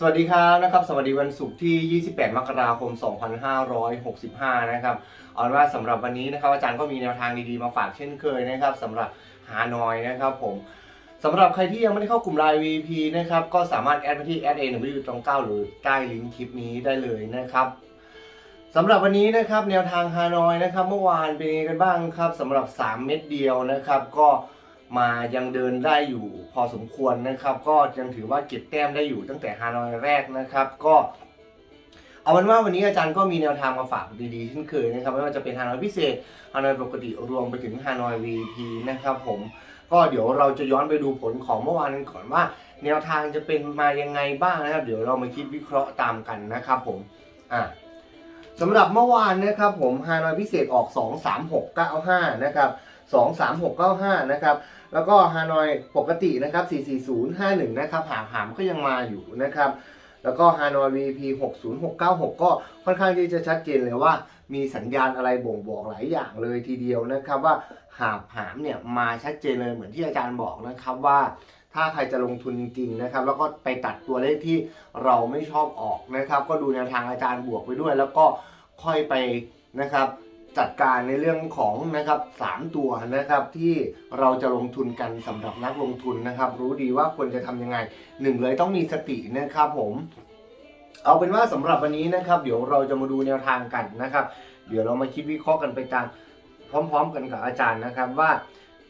สวัสดีครับนะครับ สวัสดีวันศุกร์ที่ 28 มกราคม 2565 นะครับเอาเป็นว่าสำหรับวันนี้นะครับอาจารย์ก็มีแนวทางดีๆมาฝากเช่นเคยนะครับสำหรับฮานอยนะครับผมสำหรับใครที่ยังไม่ได้เข้ากลุ่มไลน์ VP นะครับก็สามารถแอดมาที่ a d a 1 9 9หรือใต้ลิงก์คลิปนี้ได้เลยนะครับสำหรับวันนี้นะครับแนวทางฮานอยนะครับ เมื่อวานเป็นยังไงกันบ้างครับสำหรับ 3 เม็ดเดียวนะครับ ก็ มายังเดินได้อยู่พอสมควรนะครับ ก็ยังถือว่าเก็บแต้มได้อยู่ตั้งแต่ฮานอยแรกนะครับ ก็เอาเป็นว่าวันนี้อาจารย์ก็มีแนวทางมาฝากดีๆเช่นเคยนะครับไม่ว่าจะเป็นฮานอยพิเศษฮานอยปกติรวมไปถึงฮานอย VP นะครับผมก็เดี๋ยวเราจะย้อนไปดูผลของเมื่อวานกันก่อนว่า แนวทางจะเป็นมายังไงบ้างนะครับ เดี๋ยวเรามาคิดวิเคราะห์ตามกันนะครับผมอะสำหรับเมื่อวานนะครับผมฮานอยพิเศษออก 2 3 6 9 5นะครับ 2 3 6 9 5 นะครับ แล้วก็ฮานอยปกตินะครับ 44051 นะครับ หางหามก็ยังมาอยู่นะครับ แล้วก็ Hanoi VP 60696 ก็ค่อนข้างที่จะชัดเจนเลยว่า มีสัญญาณอะไรบ่งบอกหลายอย่างเลยทีเดียวนะครับว่าหาบหามเนี่ยมาชัดเจนเลยเหมือนที่อาจารย์บอกนะครับว่าถ้าใครจะลงทุนจริงๆนะครับ แล้วก็ไปตัดตัวเลขที่เราไม่ชอบออกนะครับ ก็ดูแนวทางอาจารย์บวกไปด้วย แล้วก็ค่อยไปนะครับ จัดการในเรื่องของนะครับสามตัวนะครับที่เราจะลงทุนกันสำหรับนักลงทุนนะครับ รู้ดีว่าควรจะทำยังไงหนึ่งเลยต้องมีสตินะครับผม เอาเป็นว่าสำหรับวันนี้นะครับ เดี๋ยวเราจะมาดูแนวทางกันนะครับ เดี๋ยวเรามาคิดวิเคราะห์กันไปตามพร้อม ๆ กันกับอาจารย์นะครับว่า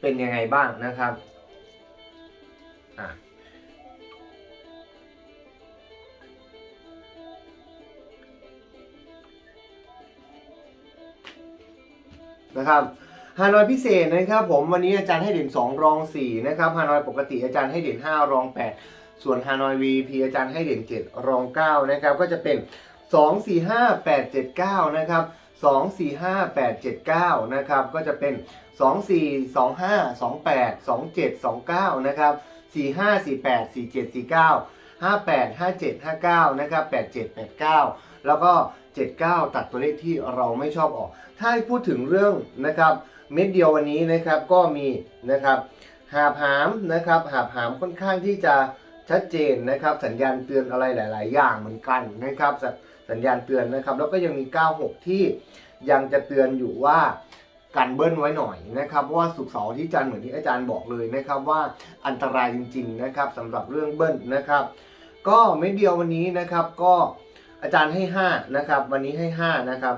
เป็นยังไงบ้างนะครับอะ นะครับฮานอยพิเศษนะครับผมวันนี้อาจารย์ให้เด่น 2 รอง 4 นะครับฮานอยปกติอาจารย์ให้เด่น 5 รอง 8 ส่วนฮานอย VP อาจารย์ให้เด่น 7 รอง 9 นะครับ ก็จะเป็น 2 4 5 8 7 9 นะครับ 2 4 5 8 7 9 นะครับ ก็จะเป็น 2 4 2 5 2 8 2 7 2 9 นะครับ 4 5 4 8 4 7 4 9 5 8 5 7 5 9 นะครับ 8 7 8 9 แล้วก็ 79 ตัดตัวเลขที่เราไม่ชอบออก ถ้าพูดถึงเรื่องนะครับเม็ดเดียววันนี้นะครับก็มีนะครับหาหามนะครับหาหามค่อนข้างที่จะชัดเจนนะครับ สัญญาณเตือนอะไรหลาย ๆ อย่างเหมือนกันนะครับสสัญญาณเตือนนะครับ แล้วก็ยังมี 96 ที่ยังจะเตือนอยู่ว่า กันเบิ้ลไว้หน่อยนะครับเพราะว่าสุกเสาร์อที่จันเหมือนที่อาจารย์บอกเลยนะครับว่าอันตรายจริง ๆนะครับสำหรับเรื่องเบิ้ลนะครับ ก็เม็ดเดียววันนี้นะครับ ก็อาจารย์ให้5นะครับ วันนี้ให้ 5 นะครับ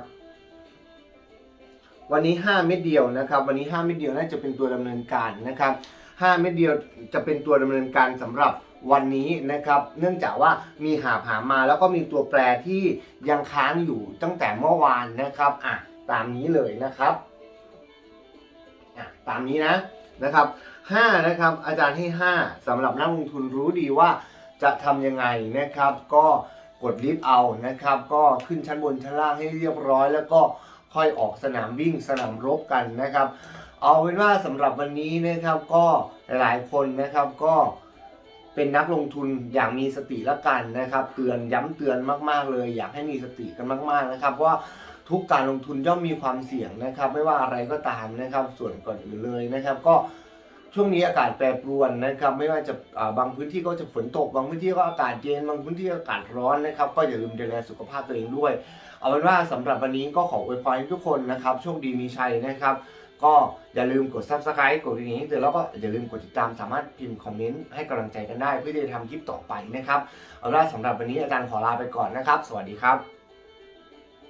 วันนี้ 5 เม็ดเดียวนะครับ วันนี้ 5 เม็ดเดียวน่าจะเป็นตัวดำเนินการนะครับ5เม็ดเดียวจะเป็นตัวดำเนินการสำหรับวันนี้นะครับ เนื่องจากว่ามีหาบหามาแล้วก็มีตัวแปรที่ยังค้างอยู่ตั้งแต่เมื่อวานนะครับอะตามนี้เลยนะครับ ตามนี้นะนะครับ5นะครับอาจารย์ให้ 5สำหรับนักลงทุนรู้ดีว่าจะทำยังไงนะครับ ก็กดลิฟต์เอานะครับ ก็ขึ้นชั้นบนชั้นล่างให้เรียบร้อย แล้วก็ค่อยออกสนามวิ่งสนามรบกันนะครับ เอาเป็นว่าสำหรับวันนี้นะครับก็หลายคนนะครับก็เป็นนักลงทุนอย่างมีสติละกันนะครับ เตือนย้ำเตือนมาก ๆ เลย อยากให้มีสติกันมาก ๆนะครับว่า ทุกการลงทุนย่อมมีความเสี่ยงนะครับ ไม่ว่าอะไรก็ตามนะครับ ส่วนก่อนอื่นเลยนะครับ ก็ช่วงนี้อากาศแปรปรวนนะครับ ไม่ว่าจะบางพื้นที่ก็จะฝนตก บางพื้นที่ก็อากาศเย็น บางพื้นที่อากาศร้อนนะครับ ก็อย่าลืมดูแลสุขภาพตัวเองด้วย เอาเป็นว่าสำหรับวันนี้ก็ขออวยพรให้ทุกคนนะครับโชคดีมีชัยนะครับ ก็อย่าลืมกด subscribe กดกระดิ่งให้เตือนแล้วก็อย่าลืมกดติดตามสามารถพิมพ์คอมเมนต์ให้กำลังใจกันได้เพื่อที่จะทำคลิปต่อไปนะครับเอาเป็นว่าสำหรับวันนี้อาจารย์ขอลาไปก่อนนะครับ สวัสดีครับ